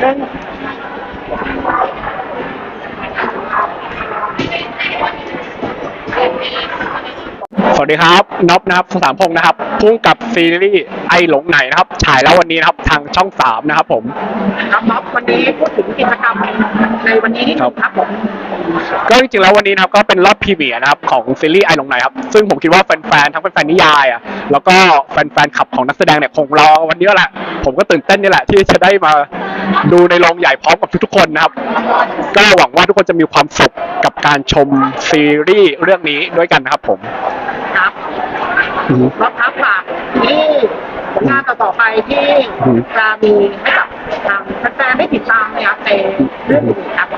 เล่นสวัสดีครับน็อปนะครับสามพงนะครับพุ่งกับซีรีส์ไอหลงไหนนะครับ ฉายแล้ววันนี้นะครับทางช่องสามนะครับผม ครับน็อบวันนี้พูดถึงกิจกรรมในวันนี้นิดนึงครับผม ก็จริงๆแล้ววันนี้นะครับก็เป็นรอบพรีเมียร์นะครับของซีรีส์ไอหลงไหนครับซึ่งผมคิดว่าแฟนๆทั้งแฟนๆนิยายอะแล้วก็แฟนๆขับของนักแสดงเนี่ยคงรอวันนี้แหละผมก็ตื่นเต้นนี่แหละที่จะได้มาดูในโรงใหญ่พร้อมกับทุกๆคนนะครับ ก็หวังว่าทุกคนจะมีความสุขกับการชมซีรีส์เรื่องนี้ด้วยกันนะครับผมครับอืมม็อบครับฝากที่ผลงานต่อๆไปที่อืมจะมีให้กับทางแฟนๆได้ติดตามนะครับในเรื่องอื่นๆครับ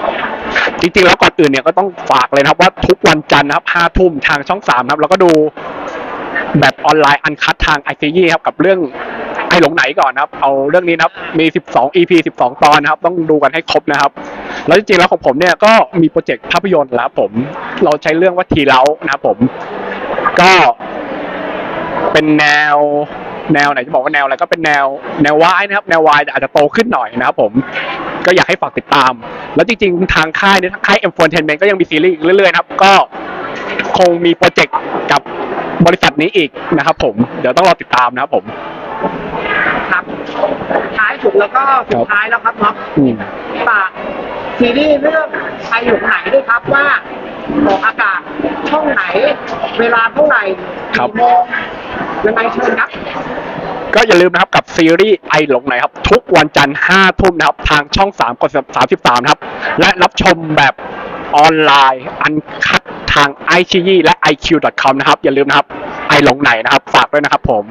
จริงๆแล้วก่อนอื่นเนี่ยก็ต้องฝากเลยนะครับว่าทุกวันจันทร์นะครับห้าทุ่มทางช่องสามครับแล้วก็ดูแบบออนไลน์อันคัดทางไอซีครับกับเรื่องไอหลงไหนก่อนนะครับ เอาเรื่องนี้นะครับ มี 12 EP 12 ตอนนะครับ ต้องดูกันให้ครบนะครับ แล้วจริงๆ แล้วของผมเนี่ยก็มีโปรเจกต์ภาพยนตร์แล้วผม เราใช้เรื่องว่าทีเล้านะครับผม ก็เป็นแนวแนวไหนจะบอกว่าแนวอะไรก็เป็นแนวแนววายนะครับ แนววายแต่อาจจะโตขึ้นหน่อยนะครับผม ก็อยากให้ฝากติดตาม แล้วจริงๆ ทางค่ายเนี่ยทางค่าย M4 Entertainment ก็ยังมีซีรีส์อีกเรื่อยๆนะครับ ก็คงมีโปรเจกต์กับบริษัทนี้อีกนะครับผม เดี๋ยวต้องรอติดตามนะครับผม ครับท้ายสุดแล้วก็สุดท้ายแล้วครับม็อบอืม ฝากซีรีส์เรื่องใครหลงไหนด้วยครับว่าออกอากาศช่องไหน เวลาเท่าไหร่ครับ กี่โมงยังไงเชิญครับ ก็อย่าลืมนะครับกับซีรีส์ไอหลงไหนครับ ทุกวันจันทร์ห้าทุ่มนะครับ ทางช่องสามกด33นะครับ และรับชมแบบออนไลน์อันคัดทาง i อ e และ iq.com นะครับ อย่าลืมนะครับ ไอหลงไหนนะครับ ฝากด้วยนะครับผม